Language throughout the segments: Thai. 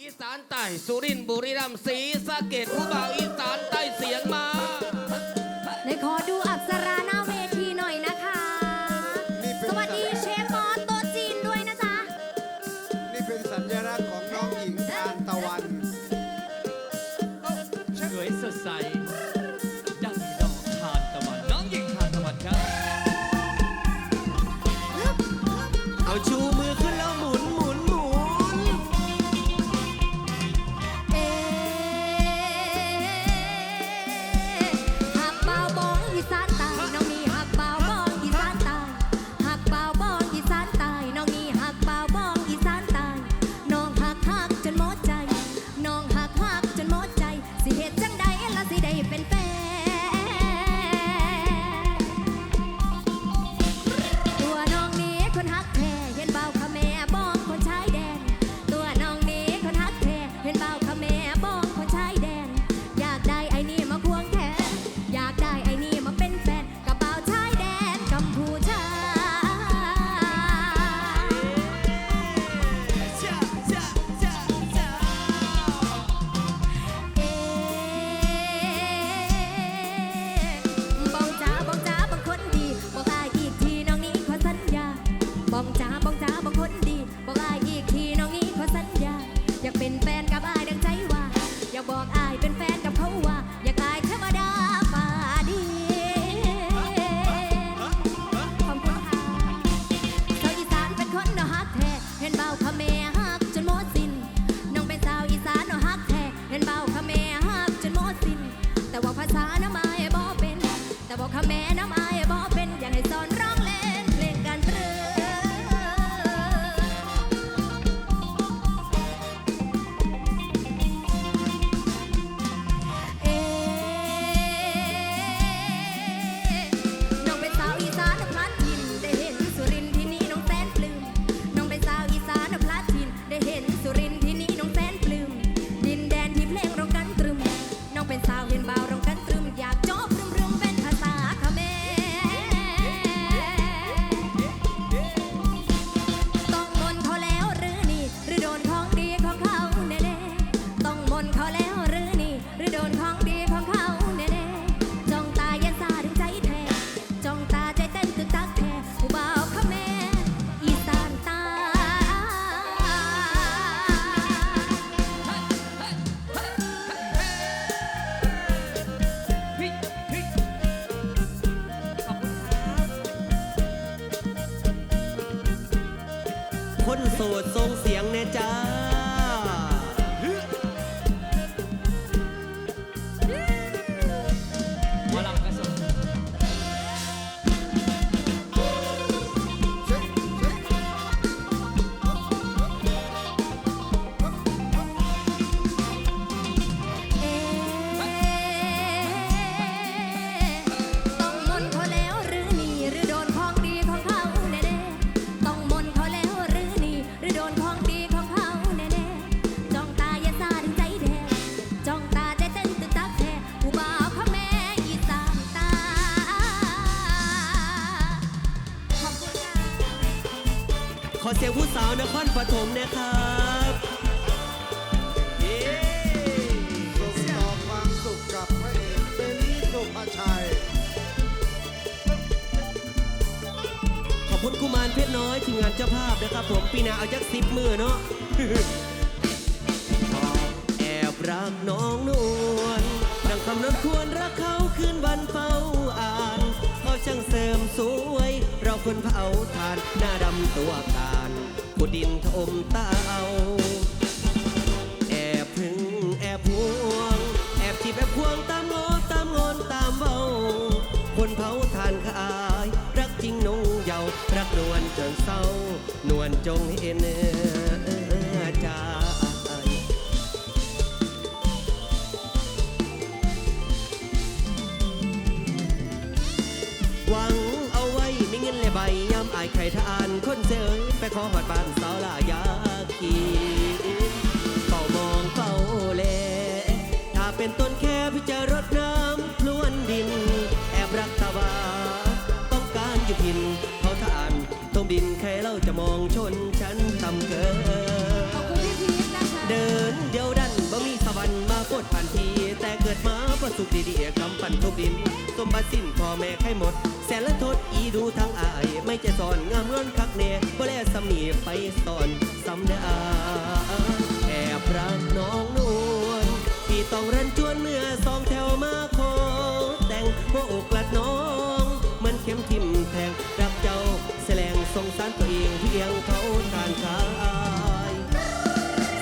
อีสานใต้สุรินทร์บุรีรัมย์ศรีสะเกดผู้บ่าวอีสานใต้เสียงมา ผมนะครับเย้สุขต่อความสุขกับพระเอกเบลลี่สุภาชัย ขอบคุณกุมารเพชรน้อยทีมงานเจ้าภาพนะครับ ผมปีนาเอาจักสิบมือเนาะ แอบรักน้องนวลดังคำนั้นควรรักเขาคืนวันเฝ้าอ่านเขาช่างเสริมสวย เราคนเผาทานหน้าดำตัว ดินถมตาเอาแอบพึงแอบพวง แอบจีบแอบพวงตามงอตามงอนตามเบาคนเผาทานขาย รักจริงนงเยาวรักนวลจนเศร้า นวลจงเห็นใจหวังเอาไว้ไม่เงินเลยใบยามอายใครทานคนเซยไปขอหอดบ้าน มองชนฉันตำเกินเดินเดียวดันบ่มีสวรรค์มาโคตรผ่านที แต่เกิดมาประสุขดีๆกำปั่นทุกดินสมบัติสิ้นพ่อแม่ใครหมด แสนละทษอีดูทางอาย ไม่จะสอนงามร้อนคักเน่บ่แลสำนีไปสอนสำเนาแอบรักน้องนวลพี่ต้องรันจวนเมื่อสองแถวมาขอแต่งหัวอกกลัดน้องมันเข้มทิมแทงรัก สงสารตัวเองที่เลี้ยงเขาทานกาย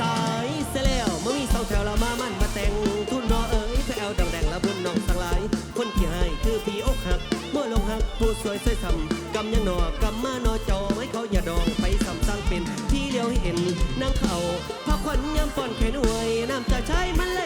สายเสแล้วเมื่อมีสาวแถวเรามามั่นมาแต่งทุ่นนอเอ๋ยแพลวดังแดงละบุญน้องสังหลาย คนที่ให้คือพี่อกหักเมื่อลงหักผู้สวยสวยซ้ำกำยังหนอกำมาหนอจอไม่เขาอย่าดองไปซ้ำซ้งเป็นที่เลี้ยวเห็นนางเขาพักควันยามปอนแขนอวยน้ำจะใช้มันเลย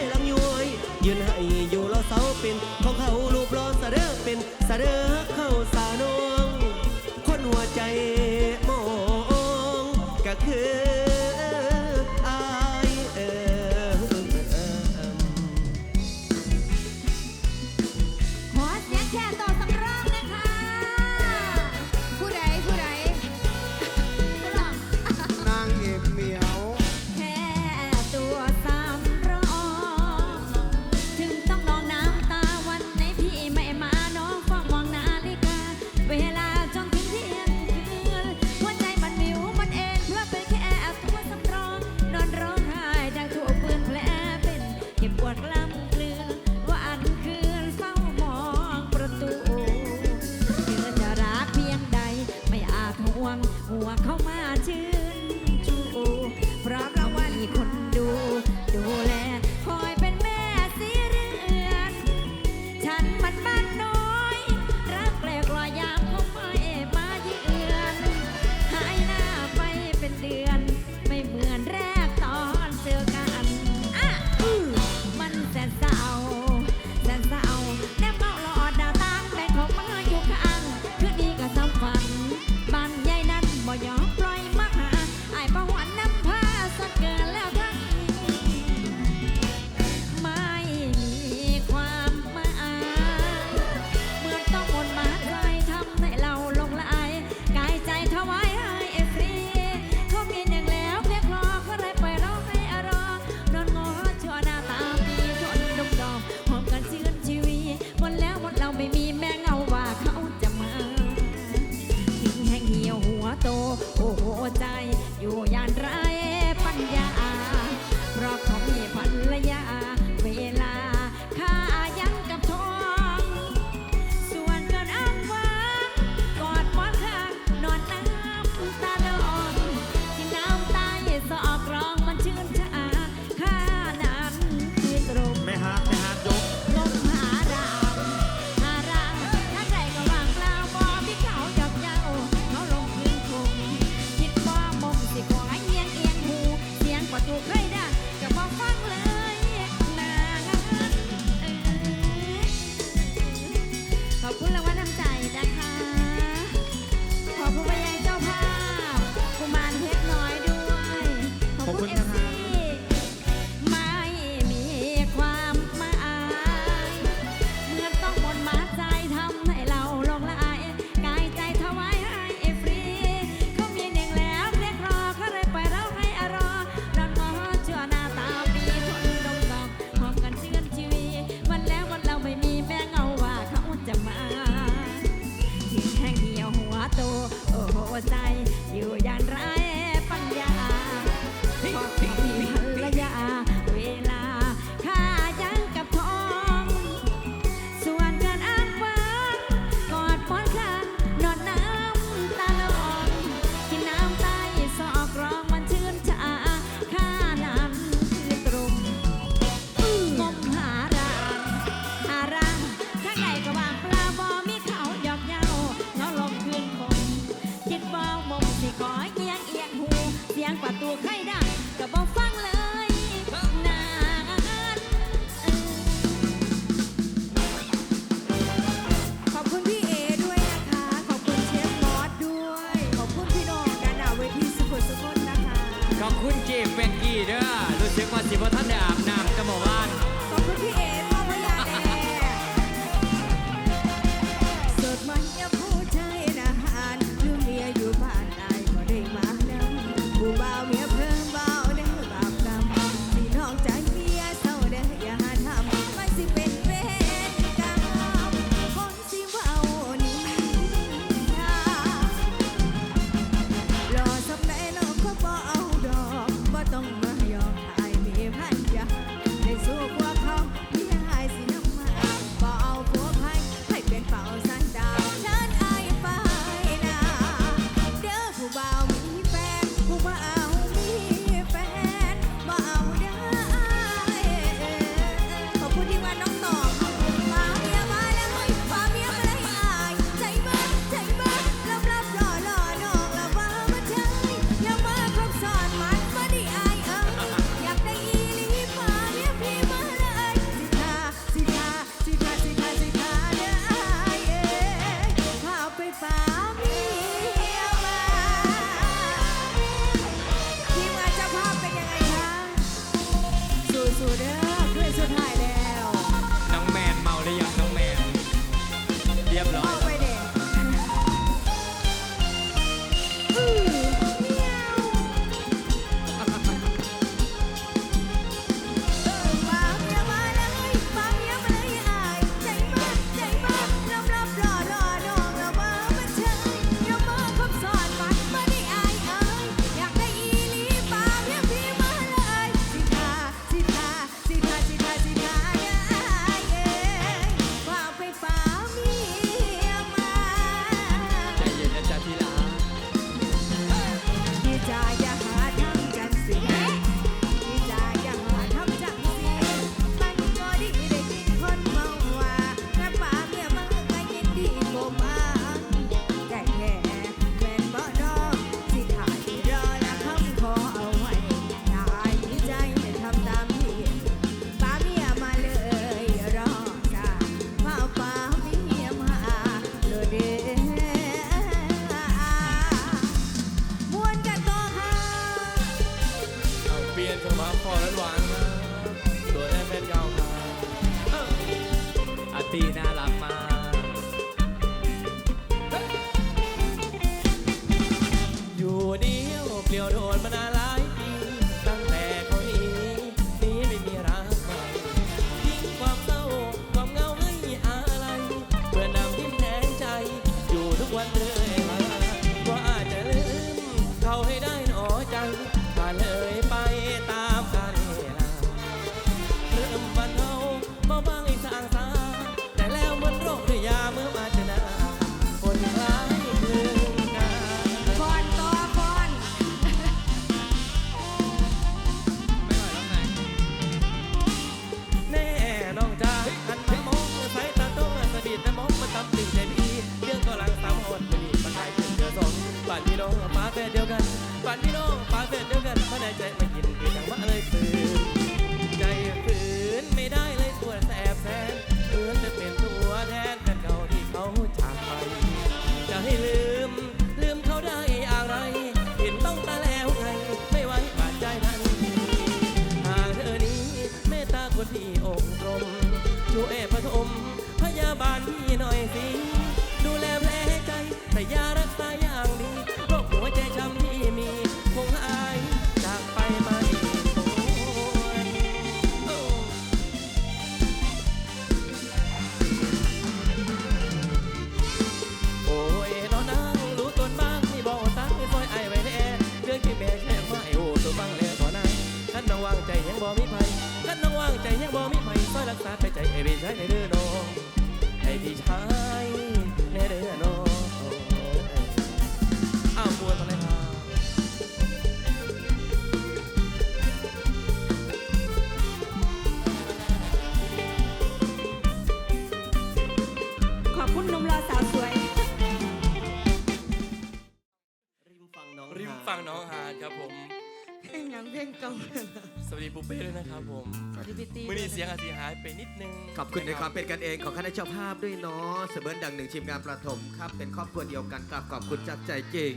าพด้วยเนาะเสมือนดังหนึ่งชิมงานประถมครับ เป็นครอบครัวเดียวกันกลับขอบคุณจากใจจริง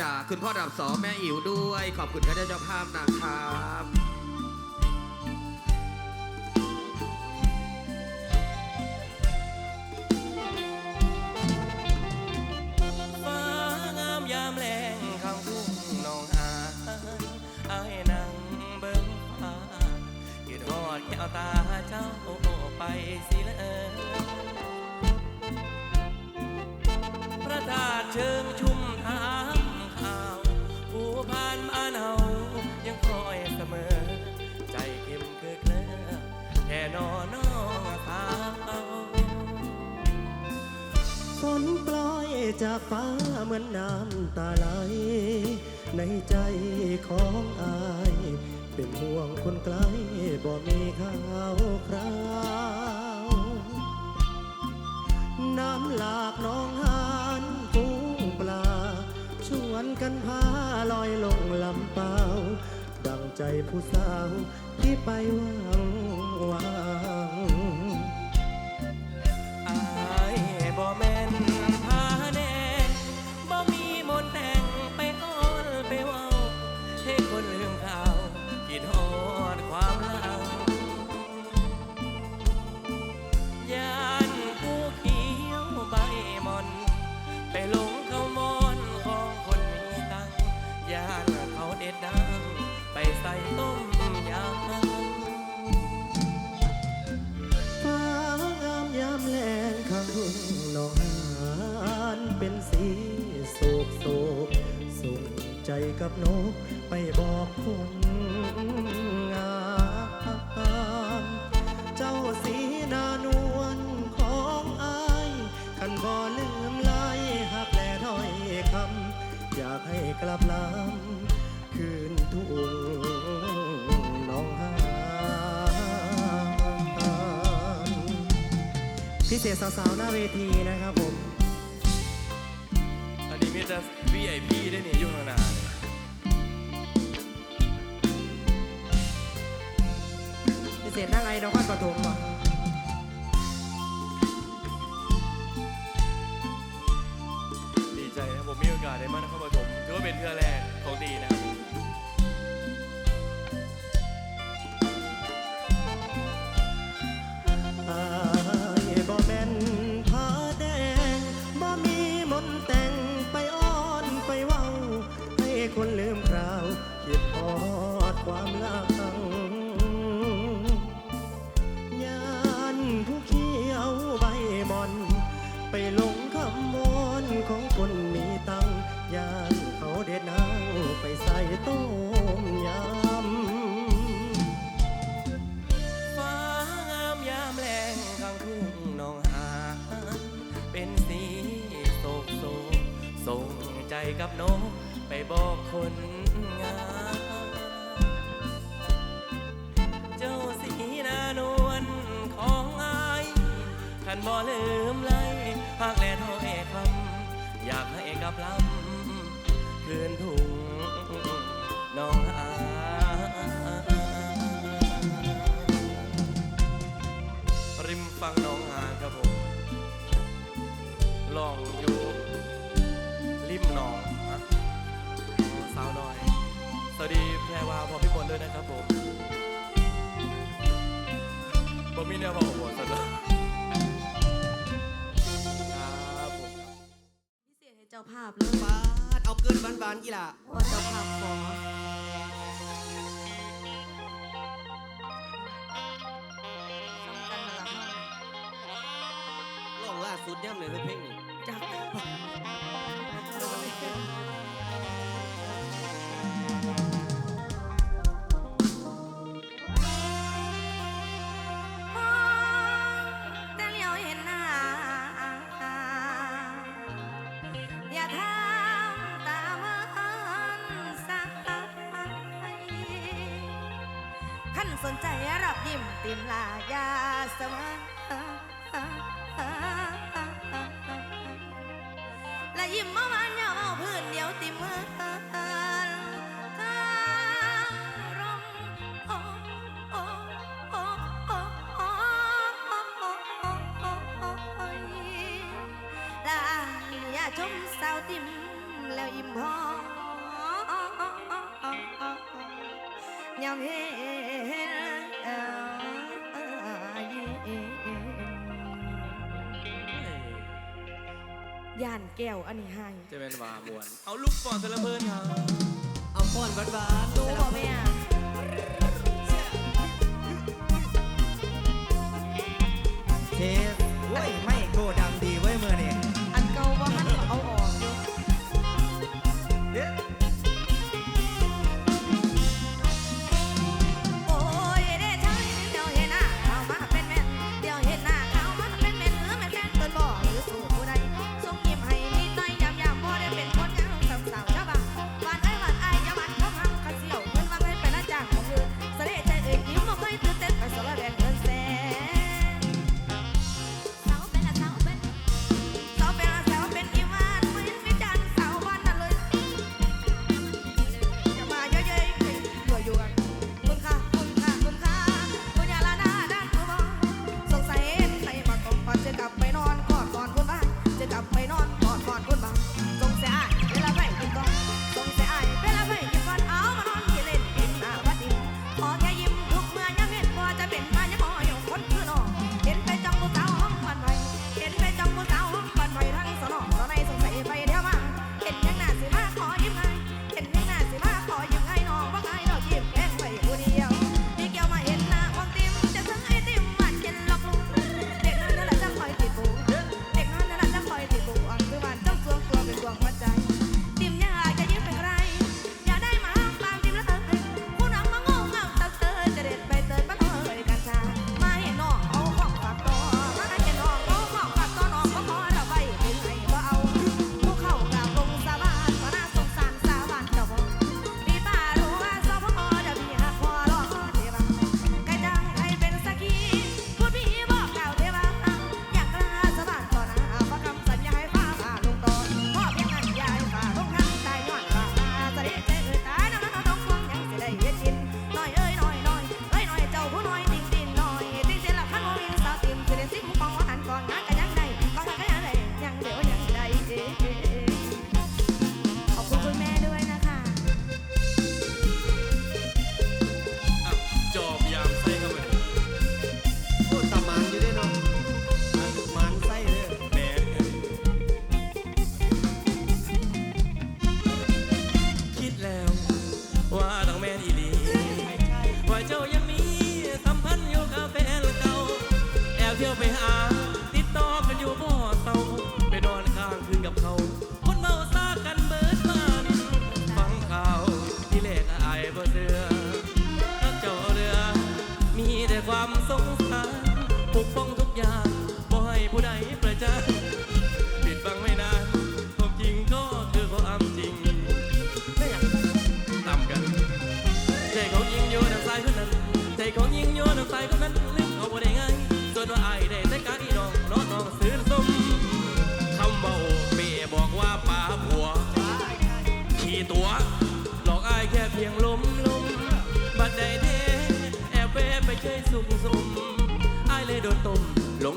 จากคุณพ่อดับสอแม่อิ๋วด้วย ขอบคุณท่านเจ้าภาพนะครับฟ้อาตาเจ้าไปสิเลย จากฟ้าเหมือนน้ำตาไหล ในใจของอาย เป็นห่วงคนไกลบ่มีข่าวคราว น้ำหลากน้องหานฟูงปลา ชวนกันพาลอยลงลำเปล่า ดังใจผู้สาวที่ไปหวัง ก่ต้มยำฟ้างามยามแลงข้างทุ่งหนองหานเป็นสีโศกโศกสุขใจกับนกไปบอกคนงามเจ้าสีนานวลของอายคันบ่ลืมลายหักแลถ้อยคำอยากให้กลับลำคืนทุ่ง พิเศษสาวๆหน้าเวทีนะครับผม อันนี้มีแต่ VIP ได้นี่อยู่ข้างหน้าเนี่ยพิเศษนั่งไอ้นครปฐมว่ะดีใจนะผมมีโอกาสได้มานครปฐมถือว่าเป็นเทือแรกของดีนะครับากแลท้อยคำอยากให้กับลำคืนทุ่งหนองหานริมฝั่งหนองหานครับผมลองอยู่ริมหนองนะสาวน้อย สวัสดีแพรวาพอพี่มนต์ด้วยนะครับผมผมมีแนวบอกหัวสนเจ้าภาพเลยปาดเอาเกินบานๆกี่ล่ะว่าเจ้าภาพขอซ้ำกันนั่นล่ะเฮาลองล่าสุดย่ำเลยคือเพลงนี้จัก ยิ้มติมลายาเสมอและยิ้มเมื่อวานยอมเอาพื้นเดียวติมมือทางรมโอ้โอ้โอ้โอ้โอ้โอ้ยลาอย่าชมสาวติมแล้วอิ่มพอยามเห็ ย่านแก้วอันนี้ให้จะเป็นวามวน เอาลูกฟอนเซลเพิ่นครับเอาป้อนบานๆดูบอกแม่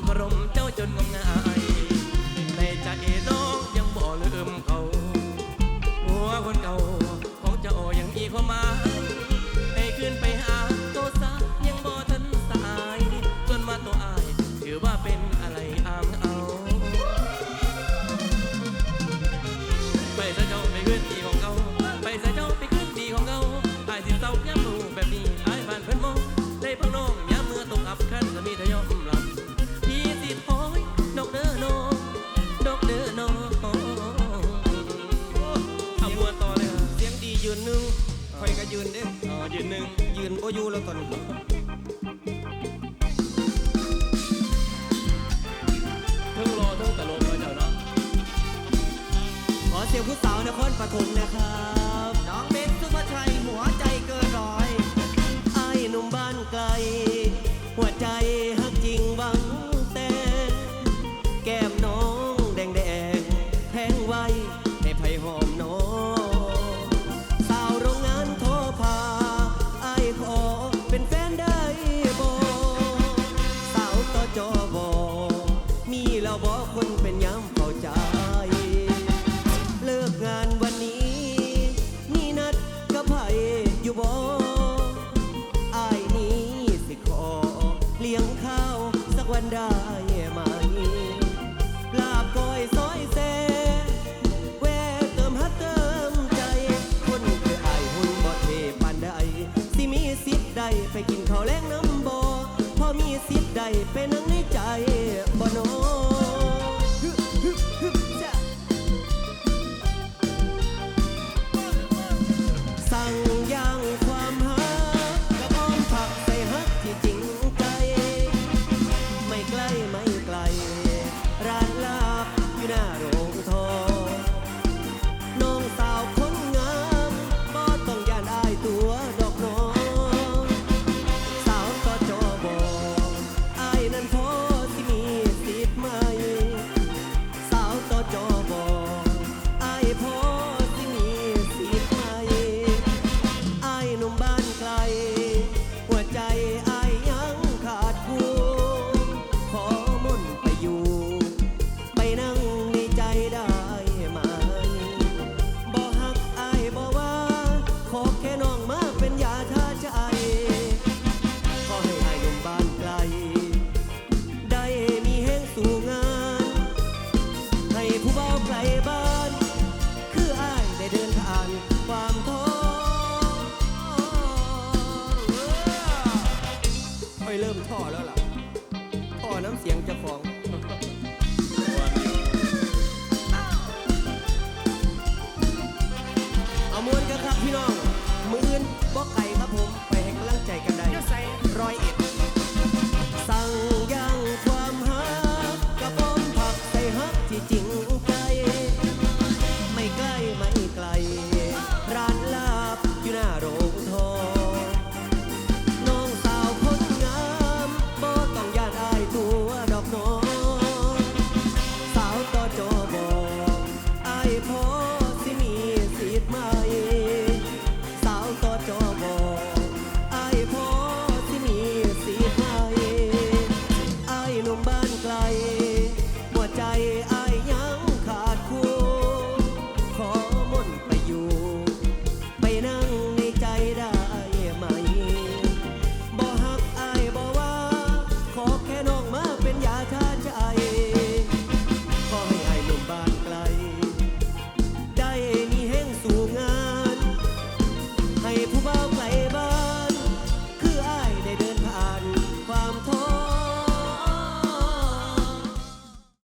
i don't Pero ยืนเด้อ๋อยืนหนึ่งยืนบ่อยู่แล้วตอนนี้เทั้งรอทั้งตะลงมาเจ้าเนาะขอเสียงผู้สาวนครปฐมนะครับ น้องเแรงน้ำบ่พอมีสิทธิ์ใดไปนั่งในใจบ่นอ